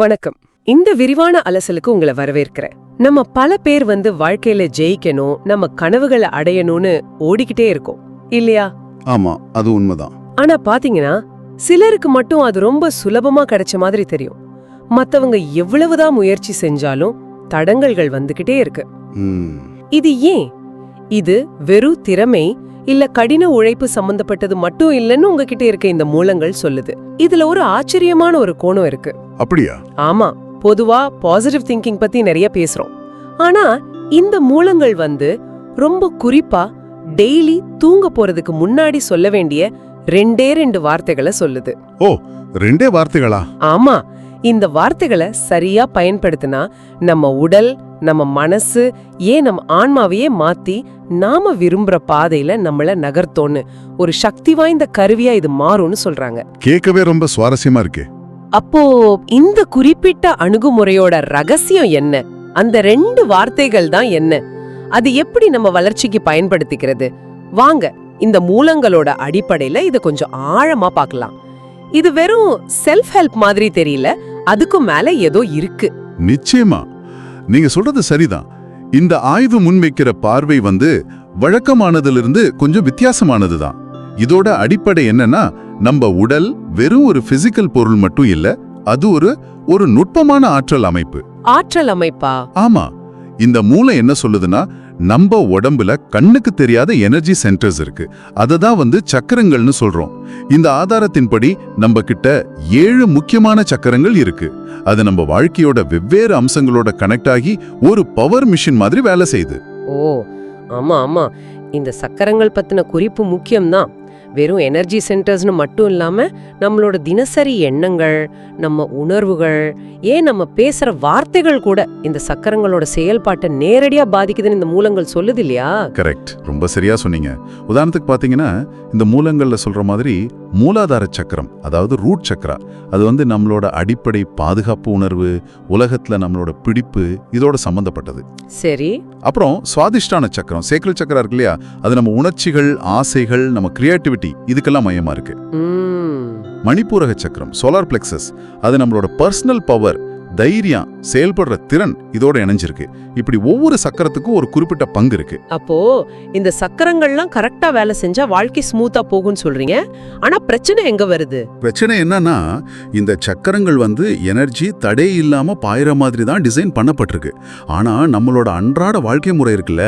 வணக்கம். இந்த விரிவான அலசலுக்கு உங்களை வரவேற்கிறேன். நம்ம பல பேர் வந்து வாழ்க்கையில ஜெயிக்கணும் நம்ம கனவுகளை அடையணும்னு ஓடிக்கிட்டே இருக்கோம். இல்லையா? ஆமா அது உண்மைதான். ஆனா பாத்தீங்கன்னா சிலருக்கு மட்டும் அது ரொம்ப சுலபமா கிடைச்ச மாதிரி தெரியும். மத்தவங்க எவ்வளவுதான் முயற்சி செஞ்சாலும் தடங்கல்கள் வந்துகிட்டே இருக்கு. இது ஏன்? இது வெறும் திறமை இல்ல கடின உழைப்பு சம்பந்தப்பட்டது மட்டும் இல்லைன்னு உங்ககிட்ட இருக்க இந்த மூலங்கள் சொல்லுது. இதுல ஒரு ஆச்சரியமான ஒரு கோணம் இருக்கு. அப்படியா? ஆமா. பொதுவா பாசிட்டிவ் திங்கிங் பத்தி நிறைய பேசுறோம். ஆனா இந்த மூலங்கள் வந்து ரொம்ப குறிப்பா டெய்லி தூங்க போறதுக்கு முன்னாடி சொல்ல வேண்டிய ரெண்டே ரெண்டு வார்த்தைகளை சொல்லுது. ஓ ரெண்டே வார்த்தைகளா? ஆமா. இந்த வார்த்தைகளை சரியா பயன்படுத்தினா நம்ம உடல் நம்ம மனசு ஏன் நம்ம ஆன்மாவையே மாத்தி நாம விரும்புற பாதையில நம்மள நகர்த்தோன்னு ஒரு சக்தி வாய்ந்த கருவியா இது மாறும்னு சொல்றாங்க. கேட்கவே ரொம்ப சுவாரஸ்யமா இருக்கே. அப்போ இந்த குறிப்பிட்ட அணுகுமுறையோட ரகசியம் என்ன? அந்த ரெண்டு வார்த்தைகள் தான் என்ன? அது எப்படி நம்ம வளர்ச்சிக்கு பயன்படுத்திக்கிறது? வாங்க இந்த மூலங்களோட அடிப்படையில இத கொஞ்சம் ஆழமா பார்க்கலாம். இது வெறும் செல்ஃப் ஹெல்ப் மாதிரி தெரியல அதுக்கும் மேல ஏதோ இருக்கு. நிச்சயமா. நீங்க சொல்றது சரிதான். இந்த ஆய்வு முன்வைக்கிற பார்வை வந்து வழக்கமானதிலிருந்து கொஞ்சம் வித்தியாசமானதுதான். இதோட அடிப்படை என்னன்னா நம்ம உடல் வெறும் ஒரு பிசிக்கல் பொருள் மட்டும் இல்ல அது ஒரு ஒரு நுட்பமான ஆற்றல் அமைப்பு. ஆற்றல் அமைப்பா? ஆமா. இந்த மூளை என்ன சொல்லுதுன்னா நம்ம உடம்புல கண்ணுக்கு தெரியாத எனர்ஜி சென்டர்ஸ் இருக்கு. அதை தான் வந்து சக்கரங்கள்னு சொல்றோம். இந்த ஆதாரத்தின்படி நம்ம கிட்ட ஏழு முக்கியமான சக்கரங்கள் இருக்கு. அது நம்ம வாழ்க்கையோட வெவ்வேறு அம்சங்களோட கனெக்ட் ஆகி ஒரு பவர் மிஷின் மாதிரி வேலை செய்யுது. ஓ ஆமா ஆமா. இந்த சக்கரங்கள் பத்தின குறிப்பு முக்கியம்தான். வெறும் எனர்ஜி சென்டர்ஸ்னு மட்டும் இல்லாமல் நம்மளோட தினசரி எண்ணங்கள் நம்ம உணர்வுகள் ஏன் நம்ம பேசுகிற வார்த்தைகள் கூட இந்த சக்கரங்களோட செயல்பாட்டை நேரடியாக பாதிக்குதுன்னு இந்த மூலங்கள் சொல்லுது இல்லையா? கரெக்ட் ரொம்ப சரியாக சொன்னீங்க. உதாரணத்துக்கு பார்த்தீங்கன்னா இந்த மூலங்களில் சொல்கிற மாதிரி மூலாதார சக்கரம் அதாவது ரூட் சக்கரா. அது வந்து நம்மளோட அடிப்படை பாதுகாப்பு உணர்வு உலகத்துல நம்மளோட பிடிப்பு இதோட சம்பந்தப்பட்டது. சரி. அப்புறம் சுவாதிஷ்டான சக்கரம் சேக்கல் சக்கரம் இருக்கு இல்லையா? அது நம்ம உணர்ச்சிகள் ஆசைகள் நம்ம கிரியேட்டிவிட்டி இதுக்கெல்லாம் மையமா இருக்கு. மணிப்பூரக சக்கரம் சோலார் பிளெக்சஸ் அது நம்மளோட பர்சனல் பவர் தைரியம் செயல்படுற திறன் இதோட இணைஞ்சிருக்கு. இப்படி ஒவ்வொரு சக்கரத்துக்கும் ஒரு குறிப்பிட்ட பங்கு இருக்கு. அப்போ இந்த சக்கரங்கள்லாம் கரெக்டா வேலை செஞ்சா வாழ்க்கை ஸ்மூத்தா போகும்னு சொல்றீங்க. ஆனா பிரச்சனை எங்க வருது? பிரச்சனை என்னன்னா இந்த சக்கரங்கள் வந்து எனர்ஜி தடை இல்லாம பாயிற மாதிரி தான் டிசைன் பண்ணப்பட்டிருக்கு. ஆனா நம்மளோட அன்றாட வாழ்க்கை முறை இருக்குல்ல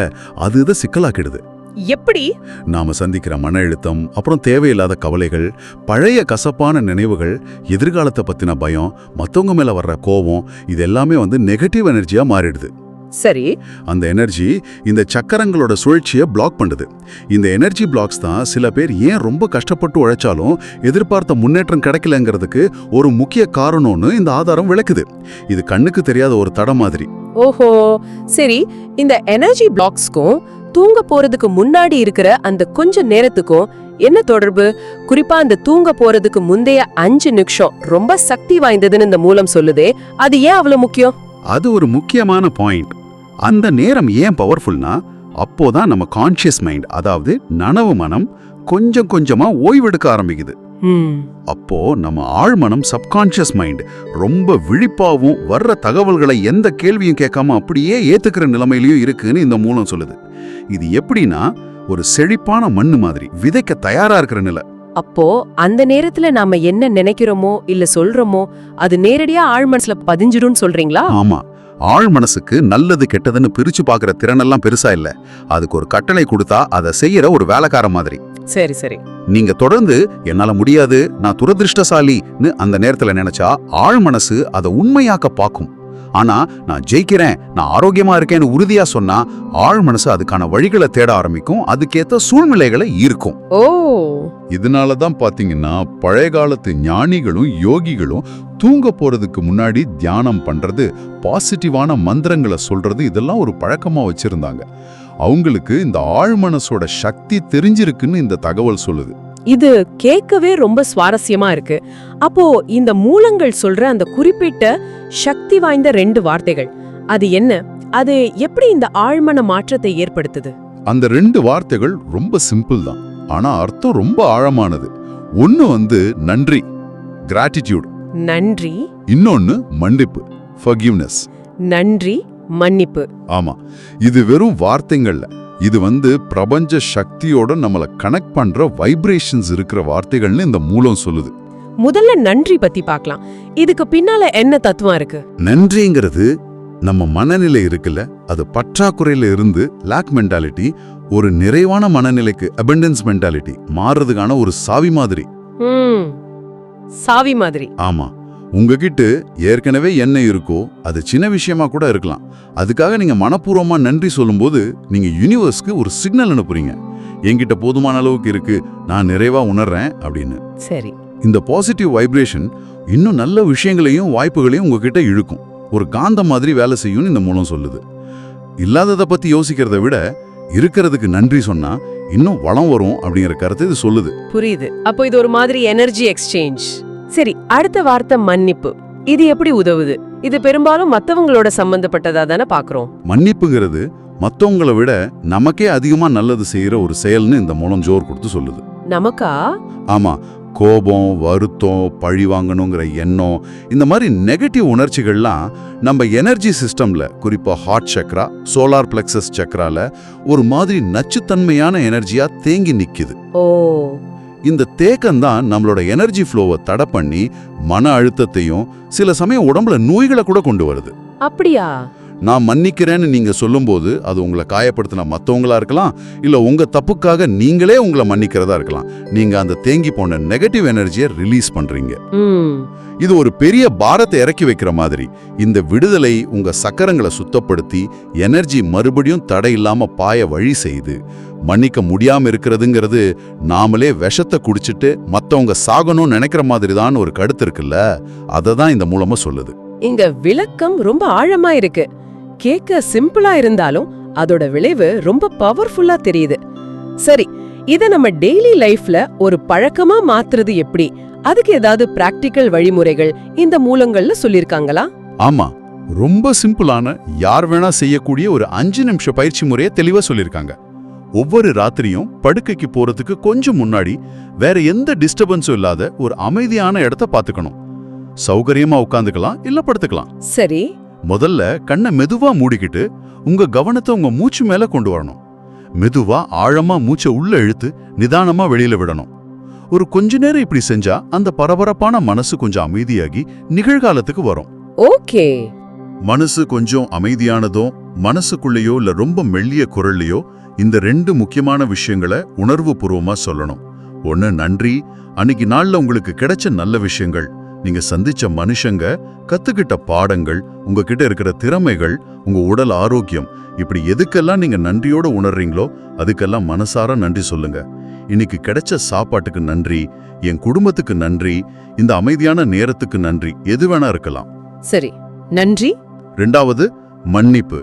அது இதை சிக்கலாக்கிடுது. எப்படி? நாம சந்திக்கிற மன அழுத்தம் அப்புறம் தேவையில்லாத கவலைகள் பழைய கசப்பான நினைவுகள் எதிர்காலத்தை பத்தின பயம் மத்தவங்க மேல வர்ற கோபம் இது எல்லாமே வந்து நெகட்டிவ் எனர்ஜியா மாறிடுது. சரி. அந்த எனர்ஜி இந்த சக்கரங்களோட சுழற்சியை பிளாக் பண்ணுது. இந்த எனர்ஜி பிளாக்ஸ் தான் சில பேர் ஏன் ரொம்ப கஷ்டப்பட்டு உழைச்சாலும் எதிர்பார்த்த முன்னேற்றம் கிடைக்கலங்கிறதுக்கு ஒரு முக்கிய காரணம்னு இந்த ஆதாரம் விளக்குது. இது கண்ணுக்கு தெரியாத ஒரு தடம் மாதிரி. ஓஹோ. சரி இந்த எனர்ஜி பிளாக்ஸ்க்கும் தூங்க போறதுக்கு முன்னாடி இருக்கிற அந்த கொஞ்ச நேரத்துக்கும் என்ன தொடர்பு? குறிப்பா அந்த தூங்க போறதுக்கு முந்தைய அஞ்சு நிமிஷம் ரொம்ப சக்தி வாய்ந்ததுன்னு இந்த மூலம் சொல்லுதே அது ஏன் அவ்வளவு முக்கியம்? அது ஒரு முக்கியமான பாயிண்ட். அந்த நேரம் ஏன் பவர்ஃபுல்னா அப்போதான் நம்ம கான்ஷியஸ் மைண்ட் அதாவது நனவு மனம் கொஞ்சம் கொஞ்சமா ஓய்வெடுக்க ஆரம்பிக்குது. அப்போ நம்ம ஆழ்மனம் சப்கான்ஷியஸ் மைண்ட் ரொம்ப விழிப்பாவும் வர்ற தகவல்களை எந்த கேள்வியும் கேட்காம அப்படியே ஏத்துக்கிற நிலைமையிலயும் இருக்குன்னு இந்த மூலம் சொல்லுது. இது எப்படின்னா ஒரு செழிப்பான மண்ணு மாதிரி விதைக்க தயாரா இருக்கிற நிலை. அப்போ அந்த நேரத்துல நாம என்ன நினைக்கிறோமோ இல்ல சொல்றோமோ அது நேரடியா ஆழ் மனசுல பதிஞ்சிடும்னு சொல்றீங்களா? ஆமா. ஆழ் மனசுக்கு நல்லது கெட்டதுன்னு பிரிச்சு பார்க்கிற திறனெல்லாம் பெருசா இல்ல. அதுக்கு ஒரு கட்டளை கொடுத்தா அதை செய்யற ஒரு வேலைக்கார மாதிரி. சரி சரி. நீங்க தொடர்ந்து என்னால முடியாது நான் துரதிருஷ்டசாலின்னு அந்த நேரத்துல நினைச்சா ஆழ் மனசு அதை உண்மையாக்க பார்க்கும். ஆனா நான் ஜெயிக்கிறேன் நான் ஆரோக்கியமா இருக்கேன்னு உறுதியா சொன்னா ஆழ் மனசு அதுக்கான வழிகளை தேட ஆரம்பிக்கும் அதுக்கேத்த சூழ்நிலைகளை ஈர்க்கும். ஓ. இதனால தான் பாத்தீங்கன்னா பழைய காலத்து ஞானிகளும் யோகிகளும் தூங்க போறதுக்கு முன்னாடி தியானம் பண்றது பாசிட்டிவான மந்திரங்களை சொல்றது இதெல்லாம் ஒரு பழக்கமா வச்சிருந்தாங்க. அவங்களுக்கு இந்த ஆழ்மனசோட சக்தி தெரிஞ்சிருக்குன்னு இந்த தகவல் சொல்லுது. இது கேட்கவே ரொம்ப சுவாரஸ்யமா இருக்கு. அப்போ இந்த மூலங்கள் சொல்ற அந்த குறிப்பிட்ட சக்தி வாய்ந்த ரெண்டு வார்த்தைகள் அது என்ன? அது எப்படி இந்த ஆழ்மன மாற்றத்தை ஏற்படுத்துது? அந்த ரெண்டு வார்த்தைகள் ரொம்ப சிம்பிள் தான் ஆனா அர்த்தம் ரொம்ப ஆழமானது. ஒன்னு வந்து நன்றி கிராட்டிடியூட் நன்றி. இன்னொன்னு மன்னிப்பு ஃபர்கிவ்னஸ் நன்றி மன்னிப்பு. ஆமா இது வெறும் வார்த்தைங்கள்ல. இது வந்து பிரபஞ்ச சக்தியோட நம்மள கனெக்ட் பண்ற வைப்ரேஷன்ஸ் இருக்கிற வார்த்தைகள்னு இந்த மூலம் சொல்லுது. முதல்ல நன்றி பத்தி பார்க்கலாம். இதுக்கு பின்னால என்ன தத்துவம் இருக்கு? நன்றிங்கிறது நம்ம மனநிலை இருக்குல்ல அது பற்றாக்குறையில இருந்து லேக் மென்டாலிட்டி ஒரு நிறைவான மனநிலைக்கு அபண்டன்ஸ் மென்டாலிட்டி மாறுறதுக்கான ஒரு சாவி மாதிரி. சாவி மாதிரி. ஆமா. உங்ககிட்ட ஏற்கனவே என்ன இருக்கோ அது சின்ன விஷயமா கூட இருக்கலாம். அதுக்காக நீங்க மனப்பூர்வமா நன்றி சொல்லும்போது நீங்க யூனிவர்ஸ்க்கு ஒரு சிக்னல் அனுப்புறீங்க. என்கிட்ட போதுமான அளவுக்கு இருக்கு நான் நிறைவா உணர்றேன் அப்படின்னு. சரி. இந்த பாசிட்டிவ் வைப்ரேஷன் இன்னும் நல்ல விஷயங்களையும் வாய்ப்புகளையும் உங்ககிட்ட இழுக்கும். ஒரு காந்தம் மாதிரி வேலை செய்யும்னு இந்த மூலம் சொல்லுது. இல்லாததை பத்தி யோசிக்கிறத விட இருக்கிறதுக்கு நன்றி சொன்னா இன்னும் வளம் வரும் அப்படிங்கிற கருத்தை இது சொல்லுது. புரியுது. அப்போ இது ஒரு மாதிரி எனர்ஜி எக்ஸ்சேஞ்ச் சரி அடுத்த வார்த்தை மன்னிப்பு. இது எப்படி உதவுது? இது பெரும்பாலும் மத்தவங்களோட சம்பந்தப்பட்டதா தானே பாக்குறோம். மன்னிப்புங்கிறது மத்தவங்கள விட நமக்கே அதிகமா நல்லது செய்யற ஒரு செயல்னு இந்த மூலம் ஜோர் கொடுத்து சொல்லுது. நமக்கா? ஆமா கோபம் வருத்தம் பழி வாங்கணுங்கிற எண்ணம் இந்த மாதிரி நெகட்டிவ் உணர்ச்சிகள்லாம் நம்ம எனர்ஜி சிஸ்டம்ல குறிப்பா ஹார்ட் சக்ரா சோலார் பிளெக்சஸ் சக்ரால ஒரு மாதிரி நச்சுத்தன்மையான எனர்ஜியா தேங்கி நிக்குது. ஓ. இந்த தேக்கம் தான் நம்மளோட எனர்ஜி ஃப்ளோவை தடை பண்ணி மன அழுத்தத்தையும் சில சமயம் உடம்புல நோய்களை கூட கொண்டு வருது. அப்படியா? நான் மன்னிக்கிறேன்னு நீங்க சொல்லும்போது அது உங்களை காயப்படுத்தின மத்தவங்களா இருக்கலாம் இல்ல உங்க தப்புக்காக நீங்களே உங்களை மன்னிக்கிறதா இருக்கலாம். நீங்க அந்த தேங்கி போன நெகட்டிவ் எனர்ஜியை ரிலீஸ் பண்றீங்க. ம். இது ஒரு பெரிய பாரத்தை இறக்கி வைக்கிற மாதிரி. இந்த விடுதலை உங்க சக்கரங்களை சுத்தப்படுத்தி எனர்ஜி மறுபடியும் தடை இல்லாம பாய வழி செய்து மன்னிக்க முடியாம இருக்கிறதுங்கிறது நாமளே விஷத்தை குடிச்சிட்டு மத்தவங்க சாகணும்னு நினைக்கிற மாதிரி தான் ஒரு கருத்து இருக்குல்ல அதை தான் இந்த மூலமா சொல்லுது. இங்க விளக்கம் ரொம்ப ஆழமா இருக்கு. கேக்க சிம்பிளா இருந்தாலும் அதோட விளைவு ரொம்ப பவர்ஃபுல்லா தெரியுது. சரி இத நம்ம டெய்லி லைஃப்ல ஒரு பழக்கமா மாத்துறது எப்படி? அதுக்கு ஏதாவது பிராக்டிக்கல் வழிமுறைகள் இந்த மூலங்கள்ல சொல்லிருக்காங்களா? ஆமா ரொம்ப சிம்பிளான யார் வேணா செய்யக்கூடிய ஒரு அஞ்சு நிமிஷ பயிற்சி முறையை தெளிவா சொல்லியிருக்காங்க ஒவ்வொரு ராத்திரியும் படுக்கைக்கு போறதுக்கு கொஞ்சம் முன்னாடி வேற எந்த டிஸ்டர்பன்ஸும் இல்லாத ஒரு அமைதியான இடத்த பாத்துக்கணும். சௌகரியமா உட்காந்துக்கலாம் இல்ல படுத்துக்கலாம். சரி. முதல்ல கண்ணை மெதுவா மூடிக்கிட்டு உங்க கவனத்தை உங்க மூச்சு மேல கொண்டு வரணும். மெதுவா ஆழமா மூச்சை உள்ள இழுத்து நிதானமா வெளியில விடணும். ஒரு கொஞ்ச நேரம் இப்படி செஞ்சா அந்த பரபரப்பான மனசு கொஞ்சம் அமைதியாகி நிகழ்காலத்துக்கு வரும். ஓகே. மனசு கொஞ்சம் அமைதியானதும் மனசுக்குள்ளேயோ இல்ல ரொம்ப மெல்லிய குரல்லையோ இந்த ரெண்டு முக்கியமான விஷயங்களை உணர்வு பூர்வமா சொல்லணும். ஒன்னு நன்றி. அன்னைக்கு நாள்ல உங்களுக்கு கிடைச்ச நல்ல விஷயங்கள். நீங்க சந்திச்ச மனுஷங்க கத்துக்கிட்ட பாடங்கள் உங்ககிட்ட இருக்கிற திறமைகள் உங்க உடல் ஆரோக்கியம் இப்படி எதுக்கெல்லாம் நீங்க நன்றியோட உணர்றீங்களோ அதுக்கெல்லாம் மனசார நன்றி சொல்லுங்க. இன்னைக்கு கிடைச்ச சாப்பாட்டுக்கு நன்றி என் குடும்பத்துக்கு நன்றி இந்த அமைதியான நேரத்துக்கு நன்றி எது வேணா இருக்கலாம். சரி நன்றி. ரெண்டாவது மன்னிப்பு.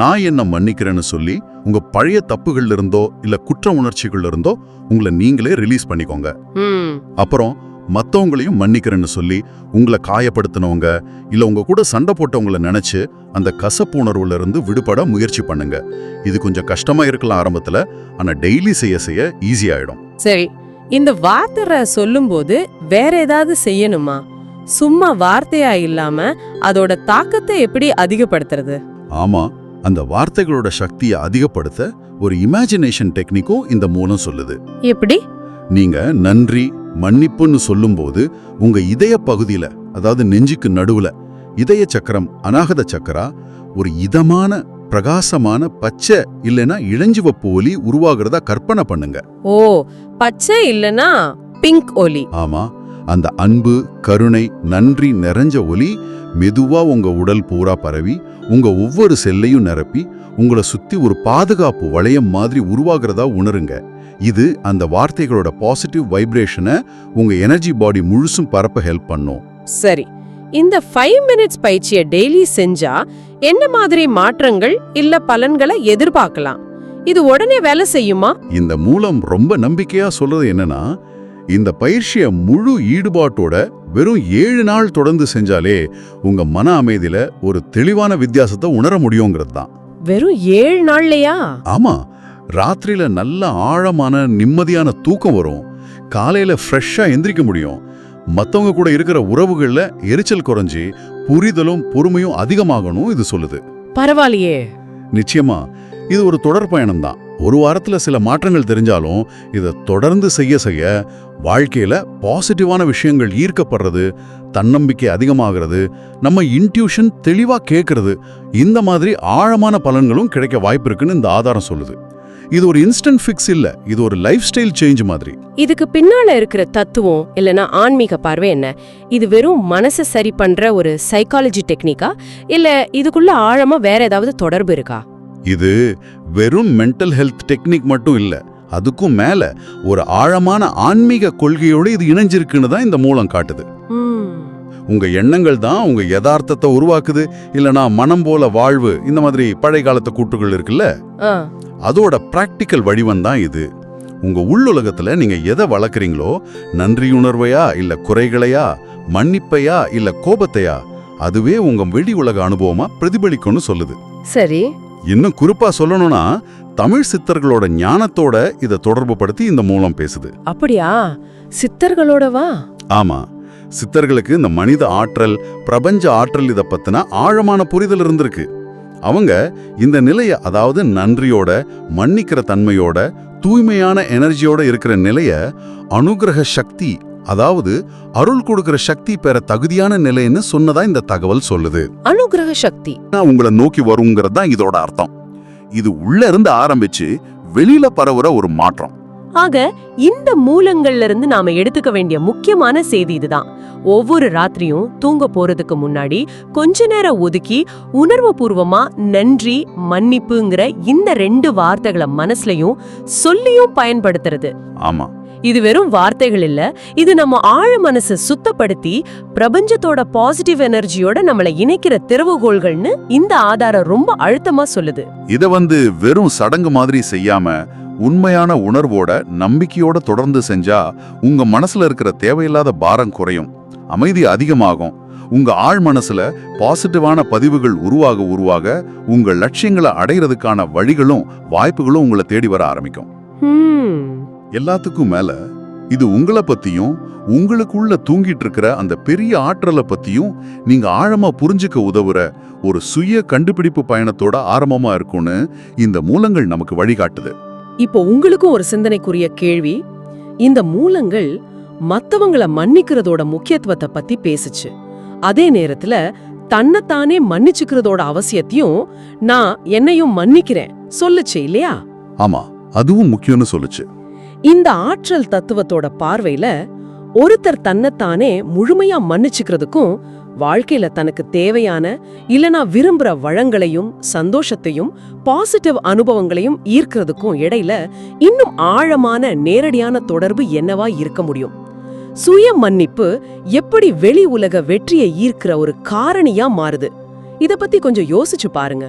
நான் என்ன மன்னிக்கிறேன்னு சொல்லி உங்க பழைய தப்புகள்ல இருந்தோ இல்ல குற்ற உணர்ச்சிகள்ல இருந்தோ உங்களை நீங்களே ரிலீஸ் பண்ணிக்கோங்க. அப்புறம் மத்தவங்களையும் மன்னிக்கிறேன்னு சொல்லி உங்களை காயப்படுத்தினவங்க இல்ல உங்க கூட சண்டை போட்டவங்கள நினைச்சு அந்த கசப்பு உணர்வுல இருந்து விடுபட முயற்சி பண்ணுங்க. இது கொஞ்சம் கஷ்டமா இருக்கலாம் ஆரம்பத்துல ஆனா டெய்லி செய்ய செய்ய ஈஸி ஆயிடும். சரி இந்த வார்த்தை சொல்லும்போது வேற ஏதாவது செய்யணுமா? சும்மா வார்த்தையா இல்லாம அதோட தாக்கத்தை எப்படி அதிகப்படுத்துறது? ஆமா அந்த வார்த்தைகளோட சக்தியை அதிகப்படுத்த ஒரு இமேஜினேஷன் டெக்னிக்கும் இந்த மூலம் சொல்லுது. எப்படி? நீங்க நன்றி மன்னிப்புன்னு சொல்லும்போது உங்க இதய பகுதியில அதாவது நெஞ்சுக்கு நடுவுல இதய சக்கரம் அநாகத சக்கரா ஒரு இதமான பிரகாசமான பச்சை இல்லைன்னா இளஞ்சிவப்பு ஒலி உருவாகிறதா கற்பனை பண்ணுங்க. ஓ பச்சை இல்லனா பிங்க் ஒலி. ஆமா அந்த அன்பு கருணை நன்றி நிறைஞ்ச ஒலி மெதுவா உங்க உடல் பூரா பரவி உங்க ஒவ்வொரு செல்லையும் நிரப்பி உங்களை சுத்தி ஒரு பாதுகாப்பு வளையம் மாதிரி உருவாகிறதா உணருங்க. இது அந்த வார்த்தைகளோட பாசிட்டிவ் வைப்ரேஷனை உங்க எனர்ஜி பாடி முழுசும் பரப்ப ஹெல்ப் பண்ணும். சரி இந்த ஃபைவ் மினிட்ஸ் பயிற்சியை டெய்லி செஞ்சா என்ன மாதிரி மாற்றங்கள் இல்ல பலன்களை எதிர்பார்க்கலாம்? இது உடனே வேலை செய்யுமா? இந்த மூலம் ரொம்ப நம்பிக்கையா சொல்றது என்னன்னா இந்த பயிற்சியை முழு ஈடுபாட்டோட வெறும் ஏழு நாள் தொடர்ந்து செஞ்சாலே உங்க மன அமைதியில ஒரு தெளிவான வித்தியாசத்தை உணர முடியுங்கிறது தான். வெறும் ஏழு நாள்லயா? ஆமா ராத்திரியில நல்ல ஆழமான நிம்மதியான தூக்கம் வரும். காலையில ஃப்ரெஷ்ஷா எந்திரிக்க முடியும். மத்தவங்க கூட இருக்கிற உறவுகள்ல எரிச்சல் குறைஞ்சி புரிதலும் பொறுமையும் அதிகமாகணும் இது சொல்லுது. பரவாயில்லையே. நிச்சயமா இது ஒரு தொடர் பயணம் தான். ஒரு வாரத்துல சில மாற்றங்கள் தெரிஞ்சாலும் இதை தொடர்ந்து செய்ய செய்ய வாழ்க்கையில பாசிட்டிவான விஷயங்கள் ஈர்க்கப்படுறது தன்னம்பிக்கை அதிகமாகிறது நம்ம இன்ட்யூஷன் தெளிவா கேட்கறது இந்த மாதிரி ஆழமான பலன்களும் கிடைக்க வாய்ப்பு இருக்குன்னு இந்த ஆதாரம் சொல்லுது. இது ஒரு இன்ஸ்டன்ட் ஃபிக்ஸ் இல்ல. இது ஒரு லைஃப் ஸ்டைல் சேஞ்ச் மாதிரி. இதுக்கு பின்னால இருக்கிற தத்துவம் இல்லனா ஆன்மீக பார்வை என்ன? இது வெறும் மனசை சரி பண்ற ஒரு சைக்காலஜி டெக்னிக்கா இல்ல இதுக்குள்ள ஆழமா வேற ஏதாவது தொடர்பு இருக்கா? இது வெறும் மென்டல் ஹெல்த் டெக்னிக் மட்டும் இல்ல. அதுக்கும் மேல ஒரு ஆழமான ஆன்மீக கொள்கையோடு இது இணைஞ்சிருக்குன்னு தான் இந்த மூலம் காட்டுது. உங்க எண்ணங்கள் தான் உங்க யதார்த்தத்தை உருவாக்குது. இல்லனா மனம் போல வாழ்வு இந்த மாதிரி பழைய காலத்து கூட்டுகள் இருக்குல்ல? அதோட பிராக்டிக்கல் வடிவம் தான் இது. உங்க உள்ளுலகத்துல நீங்க எதை வளர்க்குறீங்களோ நன்றியுணர்வையா இல்ல குறைகளையா மன்னிப்பையா இல்ல கோபத்தையா அதுவே உங்க வெளி உலக அனுபவமா பிரதிபலிக்கும்னு சொல்லுது. சரி. இன்னும் குறிப்பா சொல்லணும்னா தமிழ் சித்தர்களோட ஞானத்தோட இதை தொடர்பு படுத்தி இந்த மூலம் பேசுது. அப்படியா? சித்தர்களோடவா? ஆமா. சித்தர்களுக்கு இந்த மனித ஆற்றல் பிரபஞ்ச ஆற்றல் இத பத்தின ஆழமான புரிதல் இருந்திருக்கு. அவங்க இந்த நிலைய அதாவது நன்றியோட மன்னிக்கிற தன்மையோட தூய்மையான எனர்ஜியோட இருக்கிற நிலைய அனுகிரக சக்தி அதாவது அருள் கொடுக்கிற சக்தி பெற தகுதியான நிலைன்னு சொன்னதா இந்த தகவல் சொல்லுது. அனுகிரக சக்தி. நான் உங்களை நோக்கி வருங்கிறது தான் இதோட அர்த்தம். இது உள்ள இருந்து ஆரம்பிச்சு வெளியில பரவுற ஒரு மாற்றம். ஆக இந்த மூலங்கள்ல இருந்து நாம எடுத்துக்க வேண்டிய முக்கியமான செய்தி இதுதான். ஒவ்வொரு ராத்திரியும் தூங்க போறதுக்கு முன்னாடி கொஞ்ச நேரம் ஒதுக்கி உணர்வுபூர்வமா நன்றி மன்னிப்புங்கிற இந்த ரெண்டு வார்த்தைகளை மனசுலயும் சொல்லியும் பயன்படுத்துறது. ஆமா. இது வெறும் வார்த்தைகள் இல்ல இது நம்ம ஆழ மனசை சுத்தப்படுத்தி பிரபஞ்சத்தோட பாசிட்டிவ் எனர்ஜியோட நம்மள இணைக்கிற திறவுகோள்கள்னு இந்த ஆதாரம் ரொம்ப அழுத்தமா சொல்லுது. இத வந்து வெறும் சடங்கு மாதிரி செய்யாம உண்மையான உணர்வோட நம்பிக்கையோட தொடர்ந்து செஞ்சா உங்க மனசுல இருக்கிற தேவையில்லாத பாரம் குறையும். அமைதி அதிகமாகும். உங்க ஆழ் மனசுல பாசிட்டிவான பதிவுகள் உருவாக உருவாக உங்க லட்சியங்களை அடையிறதுக்கான வழிகளும் வாய்ப்புகளும் உங்களை தேடி வர ஆரம்பிக்கும். எல்லாத்துக்கும் மேல இது உங்களை பத்தியும் உங்களுக்குள்ள தூங்கிட்டு இருக்கிற அந்த பெரிய ஆற்றலை பத்தியும் நீங்க ஆழமா புரிஞ்சுக்க உதவுற ஒரு சுய கண்டுபிடிப்பு பயணத்தோட ஆரம்பமா இருக்கும்னு இந்த மூலங்கள் நமக்கு வழிகாட்டுது. இப்போ உங்களுக்கும் ஒரு சிந்தனைக்குரிய கேள்வி. இந்த மூலங்கள் மத்தவங்கள மன்னிக்கிறதோட முக்கியத்துவத்தை பத்தி பேசுச்சு. அதே நேரத்துல தன்னைத்தானே மன்னிச்சுக்கிறதோட அவசியத்தையும் நான் என்னையும் மன்னிக்கிறேன் சொல்லுச்சு இல்லையா? ஆமா அதுவும் முக்கியம்னு சொல்லுச்சு. இந்த ஆற்றல் தத்துவத்தோட பார்வையில ஒருத்தர் தன்னைத்தானே முழுமையா மன்னிச்சுக்கிறதுக்கும் வாழ்க்கையில தனக்கு தேவையான இல்லனா விரும்புற வளங்களையும் சந்தோஷத்தையும் பாசிட்டிவ் அனுபவங்களையும் ஈர்க்கிறதுக்கும் இடையில இன்னும் ஆழமான நேரடியான தொடர்பு என்னவா இருக்க முடியும்? சுய மன்னிப்பு எப்படி வெளி உலக வெற்றியை ஈர்க்கிற ஒரு காரணியா மாறுது? இத பத்தி கொஞ்சம் யோசிச்சு பாருங்க.